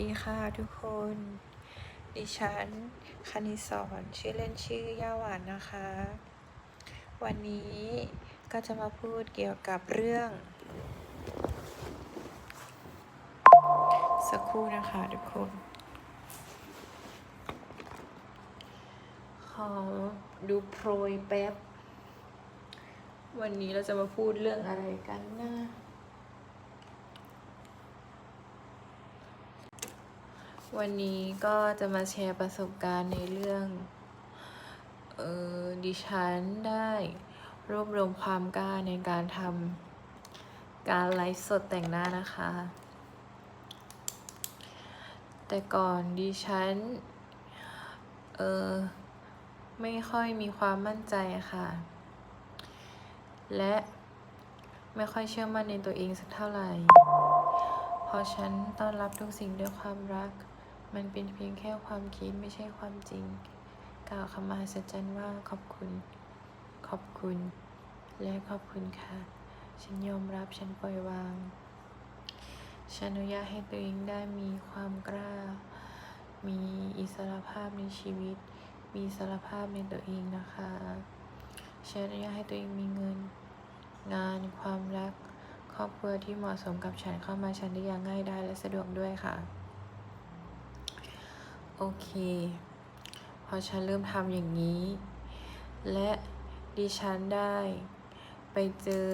ดีค่ะทุกคน ดิฉันคณิสอนชื่อเล่นชื่อย่าหวานนะคะ วันนี้ก็จะมาพูดเกี่ยวกับเรื่อง สักครู่นะคะทุกคน ขอดูโพยแป๊บ วันนี้เราจะมาพูดเรื่องอะไรกันนะ วันนี้ก็จะมาแชร์ประสบการณ์ในเรื่อง เออดิฉันได้รวบรวมความกล้าในการทำการไลฟ์สดแต่งหน้านะคะ แต่ก่อนดิฉัน เออไม่ค่อยมีความมั่นใจค่ะ และไม่ค่อยเชื่อมั่นในตัวเองสักเท่าไหร่ เพราะฉันต้อนรับทุกสิ่งด้วยความรัก มันเป็นเพียงแค่ความคิดไม่ใช่ความจริง กล่าวคำมหัศจรรย์ว่าขอบคุณ ขอบคุณ และขอบคุณค่ะ ฉันยอมรับฉันปล่อยวาง ฉันอนุญาตให้ตัวเองได้มีความกล้า มีอิสรภาพในชีวิต มีอิสรภาพในตัวเองนะคะ ฉันอนุญาตให้ตัวเองมีเงิน งานความรัก ครอบครัวที่เหมาะสมกับฉันเข้ามาฉันได้อย่างง่ายดายและสะดวกด้วยค่ะ โอเค พอฉันเริ่มทำอย่างนี้ และดิฉันได้ไปเจอ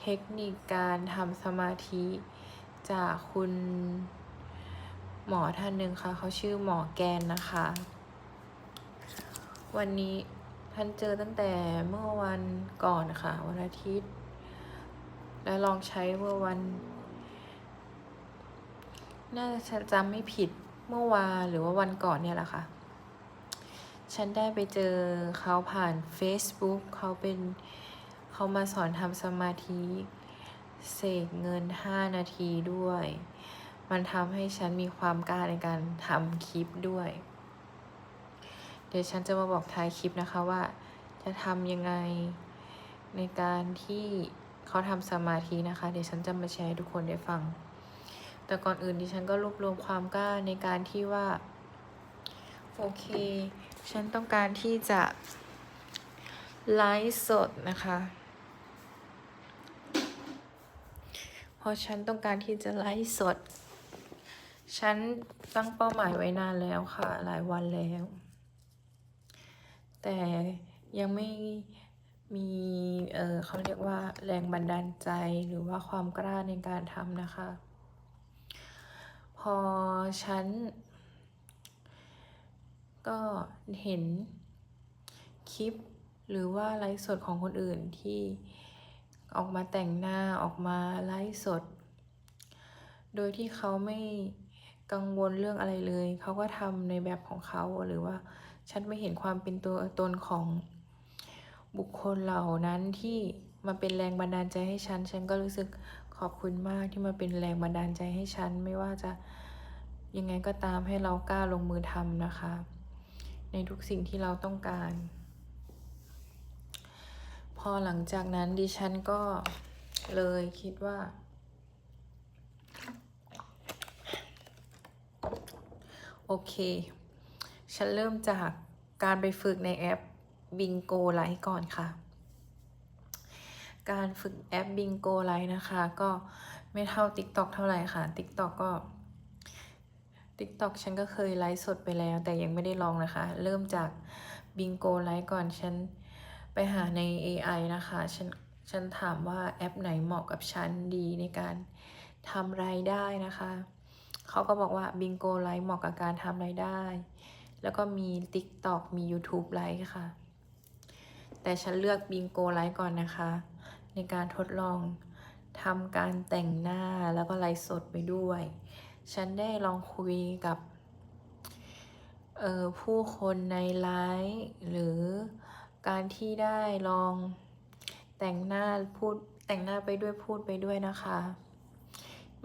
เทคนิคการทำสมาธิจากคุณหมอท่านหนึ่งค่ะ เขาชื่อหมอแกนนะคะ วันนี้ท่านเจอตั้งแต่เมื่อวันก่อนค่ะ วันอาทิตย์ และลองใช้เมื่อวัน น่าจะจำไม่ผิด เมื่อวานหรือว่าวันก่อนเนี่ยแหละค่ะ ฉันได้ไปเจอเขาผ่าน Facebook เขาเป็นเขามาสอนทำสมาธิเสกเงิน 5 นาทีด้วย มันทำให้ฉันมีความกล้าในการทำคลิปด้วย เดี๋ยวฉันจะมาบอกท้ายคลิปนะคะว่า จะทำยังไงในการที่เขาทำสมาธินะคะ เดี๋ยวฉันจะมาแชร์ให้ทุกคนได้ฟัง แต่ก่อนอื่นดิฉันก็รวบรวมความกล้าในการที่ว่า โอเค ฉันต้องการที่จะไลฟ์สดนะคะเพราะฉันต้องการที่จะไลฟ์สด ฉันตั้งเป้าหมายไว้นานแล้วค่ะ หลายวันแล้ว แต่ยังไม่มี เออเขาเรียกว่าแรงบันดาลใจหรือว่าความกล้าในการทำนะคะ พอฉัน ก็เห็นคลิปหรือว่าไลฟ์สดของคนอื่นที่ออกมาแต่งหน้าออกมาไลฟ์สด โดยที่เขาไม่กังวลเรื่องอะไรเลย เขาก็ทำในแบบของเขาหรือว่าฉันไม่เห็นความเป็นตัวตนของบุคคลเหล่านั้นที่มาเป็นแรงบันดาลใจให้ฉัน ฉันก็รู้สึก ขอบคุณมากที่มาเป็นแรงบันดาลใจให้ฉัน ไม่ว่าจะยังไงก็ตามให้เรากล้าลงมือทำนะคะ ในทุกสิ่งที่เราต้องการ พอหลังจากนั้นดิฉันก็เลยคิดว่า โอเค ฉันเริ่มจากการไปฝึกในแอป Bingo Lite ก่อนค่ะ การฝึกแอป Bingo Lite นะคะ ก็ไม่เท่า TikTok เท่าไหร่ค่ะ TikTok ก็ TikTok ฉันก็เคยไลฟ์สดไปแล้ว แต่ยังไม่ได้ลองนะคะ เริ่มจาก Bingo Lite ก่อนฉันไปหาใน AI นะคะ ฉันฉันถามว่าแอปไหนเหมาะกับฉันดีในการทำรายได้นะคะ เขาก็บอกว่า Bingo Lite เหมาะกับการทำรายได้ แล้วก็มี TikTok มี YouTube Lite ค่ะ แต่ฉันเลือก Bingo Lite ก่อนนะคะ ในการทดลองทำการแต่งหน้าแล้วก็ไลฟ์สดไปด้วย ฉันได้ลองคุยกับเออผู้คนในไลฟ์หรือการที่ได้ลองแต่งหน้าพูดแต่งหน้าไปด้วยพูดไปด้วยนะคะ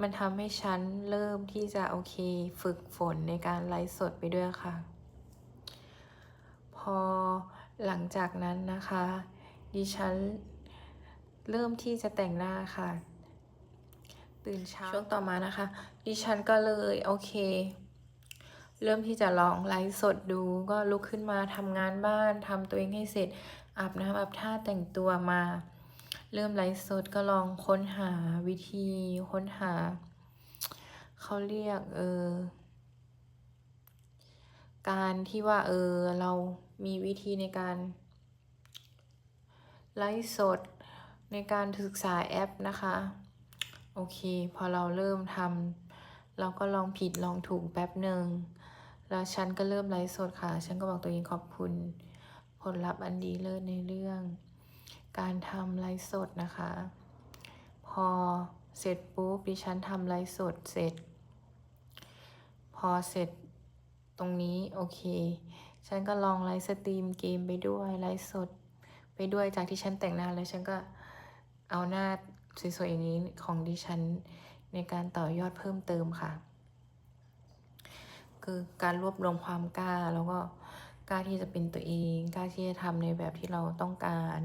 มันทำให้ฉันเริ่มที่จะโอเคฝึกฝนในการไลฟ์สดไปด้วยค่ะ พอหลังจากนั้นนะคะ ดิฉัน เริ่มที่จะแต่งหน้าค่ะ ตื่นเช้าช่วงต่อมานะคะ ดิฉันก็เลยโอเค เริ่มที่จะลองไลฟ์สดดูก็ลุกขึ้นมาทำงานบ้านทำตัวเองให้เสร็จอาบน้ำอาบท่าแต่งตัวมา เริ่มไลฟ์สดก็ลองค้นหาวิธีค้นหา เขาเรียกเออการที่ว่าเออเรามีวิธีในการไลฟ์สด ในการศึกษาแอปนะคะ โอเค พอเราเริ่มทำเราก็ลองผิดลองถูกแป๊บหนึ่งแล้วฉันก็เริ่มไลฟ์สดค่ะ ฉันก็บอกตัวเองขอบคุณ ผลลัพธ์อันดีเลิศในเรื่อง การทำไลฟ์สดนะคะ พอเสร็จปุ๊บดิฉันทำไลฟ์สดเสร็จ พอเสร็จตรงนี้โอเค ฉันก็ลองไลฟ์สตรีมเกมไปด้วยไลฟ์สด ไปด้วยจากที่ฉันแต่งหน้าแล้วฉันก็ เอาหน้าสวยๆอย่างนี้ของดิฉันในการต่อยอดเพิ่มเติมค่ะ คือการรวบรวมความกล้าแล้วก็กล้าที่จะเป็นตัวเองกล้าที่จะทำในแบบที่เราต้องการ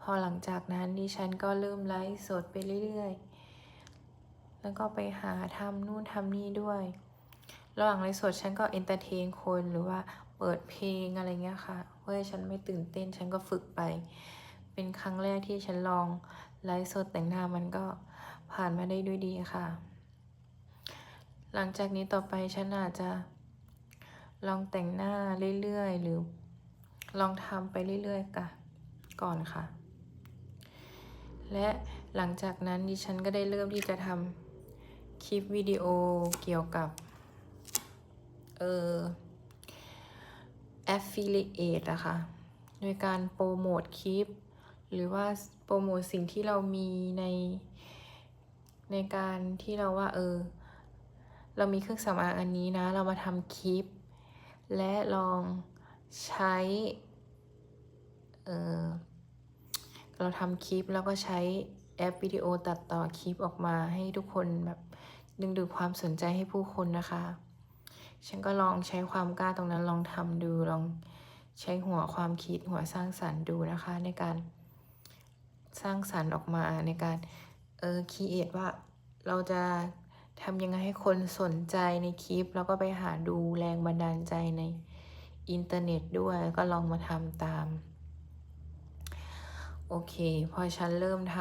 พอหลังจากนั้นดิฉันก็เริ่มไลฟ์สดไปเรื่อยๆ แล้วก็ไปหาทำนู่นทำนี่ด้วย ระหว่างไลฟ์สดฉันก็เอนเตอร์เทนคนหรือว่าเปิดเพลงอะไรเงี้ยค่ะ เพื่อฉันไม่ตื่นเต้นฉันก็ฝึกไป เป็นครั้งแรกที่ฉันลองไลฟ์สดแต่งหน้ามันก็ผ่านมาได้ด้วยดีค่ะ หลังจากนี้ต่อไปฉันอาจจะลองแต่งหน้าเรื่อยๆ หรือลองทำไปเรื่อยๆกะก่อนค่ะ และหลังจากนั้นดิฉันก็ได้เริ่มที่จะทำคลิปวิดีโอเกี่ยวกับ เออ affiliate อะค่ะ โดยการโปรโมทคลิป หรือว่าโปรโมทสิ่งที่เรามีในในการที่เราว่าเออ เรามีเครื่องสำอางอันนี้นะ เรามาทำคลิป และลองใช้เออเราทำคลิปแล้วก็ใช้แอปวิดีโอตัดต่อคลิปออกมาให้ทุกคนแบบดึงดูดความสนใจให้ผู้คนนะคะ ฉันก็ลองใช้ความกล้าตรงนั้นลองทำดูลองใช้หัวความคิดหัวสร้างสรรค์ดูนะคะในการ สร้างสรรค์ออกมาในการเออคีเอทว่าเราจะทำยังไงให้คนสนใจในคลิป แล้วก็ไปหาดูแรงบันดาลใจในอินเทอร์เน็ตด้วยก็ลองมาทำตาม โอเค พอฉันเริ่มท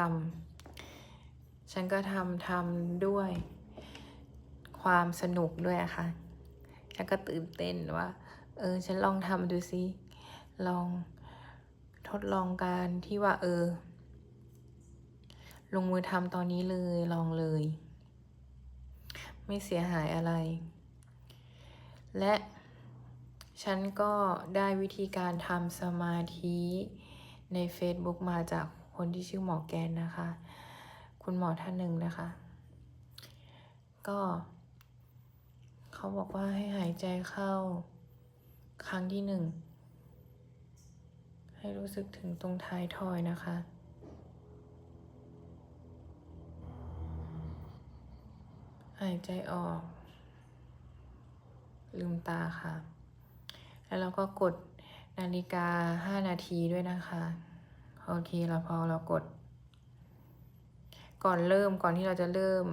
ำฉันก็ทำทำด้วยความสนุกด้วยค่ะ ฉันก็ตื่นเต้นว่า เออ ฉันลองทำดูซิ ลองทดลองการที่ว่า เออ ลงมือทำตอนนี้เลยลองเลย ไม่เสียหายอะไร และฉันก็ได้วิธีการทำสมาธิใน Facebook มาจากคนที่ชื่อหมอแกนนะคะ คุณหมอท่านหนึ่งนะคะ ก็ เขาบอกว่าให้หายใจเข้าครั้งที่หนึ่งให้รู้สึกถึงตรงท้ายทอยนะคะ หายใจออก ลืมตาค่ะ แล้วเราก็กดนาฬิกาห้านาทีด้วยนะคะ โอเคแล้วพอเรากด ก่อนเริ่มก่อนที่เราจะเริ่ม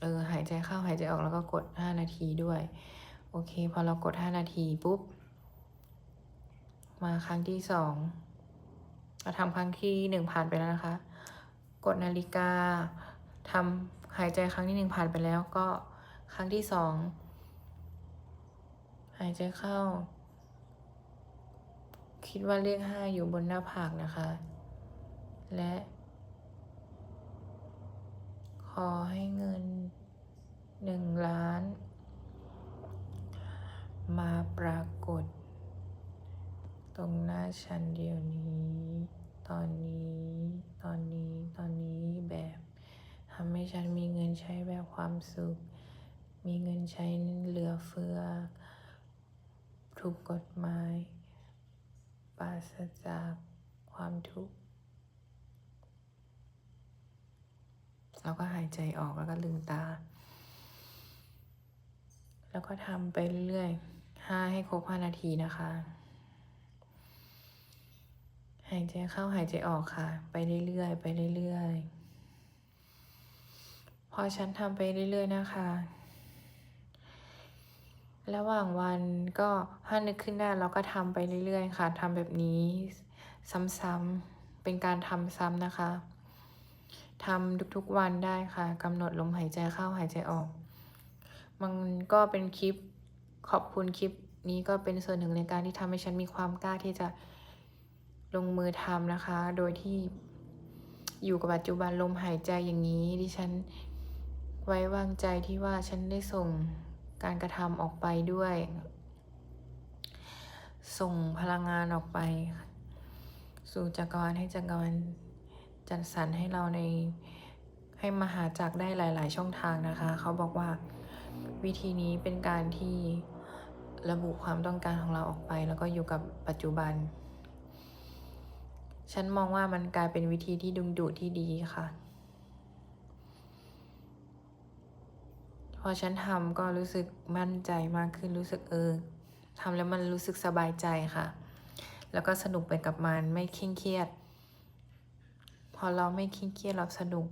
เออหายใจเข้าหายใจออกแล้วก็กดห้านาทีด้วย โอเค พอเรากดห้านาทีปุ๊บ มาครั้งที่สองเราทำครั้งที่หนึ่งผ่านไปแล้วนะคะ กดนาฬิกาทำ หายใจครั้งที่หนึ่งผ่านไปแล้วก็ครั้งที่สองหายใจเข้า คิดว่าเลขห้าอยู่บนหน้าผากนะคะ และขอให้เงินหนึ่งล้าน มาปรากฏ ตรงหน้าฉันเดียวนี้ ตอนนี้ ตอนนี้ ตอนนี้แบบทำให้ ฉันมีเงินใช้แบบความสุข มีเงินใช้เหลือเฟือ ถูกกฎหมาย ปราศจากความทุกข์แล้วก็หายใจออกแล้วก็ลืมตา แล้วก็ทำไปเรื่อยๆห้าให้ครบห้านาทีนะคะ หายใจเข้าหายใจออกค่ะ ไปเรื่อยๆไปเรื่อยๆ พอฉันทำไปเรื่อยๆนะคะ ระหว่างวันก็ถ้านึกขึ้นได้เราก็ทำไปเรื่อยๆ ค่ะทำแบบนี้ซ้ำๆเป็นการทำซ้ำนะคะทำทุกๆวันได้ค่ะกำหนดลมหายใจเข้าหายใจออก มันก็เป็นคลิปขอบคุณคลิปนี้ก็เป็นส่วนหนึ่งในการที่ทำให้ฉันมีความกล้าที่จะลงมือทำนะคะ โดยที่อยู่กับปัจจุบันลมหายใจอย่างนี้ดิฉัน ไว้วางใจที่ว่าฉันได้ส่งการกระทำออกไปด้วย ส่งพลังงานออกไป สู่จักรวาลให้จักรวาลจัดสรรให้เราในให้มหาจักรได้หลาย ๆ ช่องทางนะคะ เขาบอกว่าวิธีนี้เป็นการที่ระบุความต้องการของเราออกไป แล้วก็อยู่กับปัจจุบัน ฉันมองว่ามันกลายเป็นวิธีที่ดึงดูดที่ดีค่ะ พอฉันทำก็รู้สึกมั่นใจมากขึ้นรู้สึกเออทำแล้วมันรู้สึกสบายใจค่ะ แล้วก็สนุกไปกับมันไม่เคร่งเครียด พอเราไม่เคร่งเครียดเราสนุก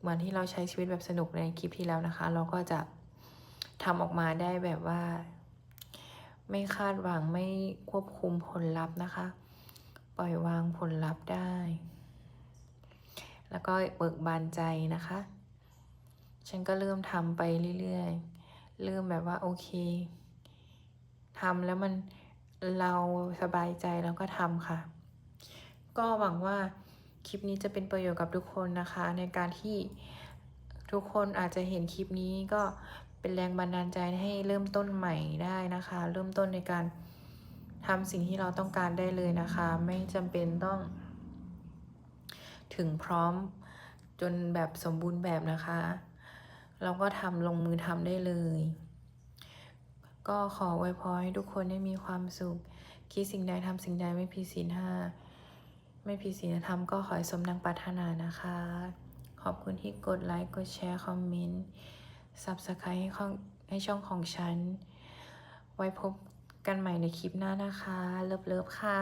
เหมือนที่เราใช้ชีวิตแบบสนุกในคลิปที่แล้วนะคะ เราก็จะทำออกมาได้แบบว่า ไม่คาดหวังไม่ควบคุมผลลัพธ์นะคะ ปล่อยวางผลลัพธ์ได้ แล้วก็เบิกบานใจนะคะ ฉันก็เริ่มทำไปเรื่อยๆ เริ่มแบบว่าโอเคทำแล้วมันเราสบายใจแล้วก็ทำค่ะ ก็หวังว่าคลิปนี้จะเป็นประโยชน์กับทุกคนนะคะ ในการที่ทุกคนอาจจะเห็นคลิปนี้ก็เป็นแรงบันดาลใจให้เริ่มต้นใหม่ได้นะคะ เริ่มต้นในการทำสิ่งที่เราต้องการได้เลยนะคะ ไม่จำเป็นต้อง ถึงพร้อมจนแบบสมบูรณ์แบบนะคะ เราก็ทำลงมือทำได้เลย ก็ขอไว้พรให้ทุกคนได้มีความสุข คิดสิ่งใดทำสิ่งใดไม่ผิดศีลห้าไม่ผิดศีลธรรมก็ขอให้สมดังปรารถนานะคะ ขอบคุณที่กดไลค์กดแชร์คอมเมนต์ซับสไครต์ให้ให้ช่องของฉัน ไว้พบกันใหม่ในคลิปหน้านะคะ เลิฟเลิฟค่ะ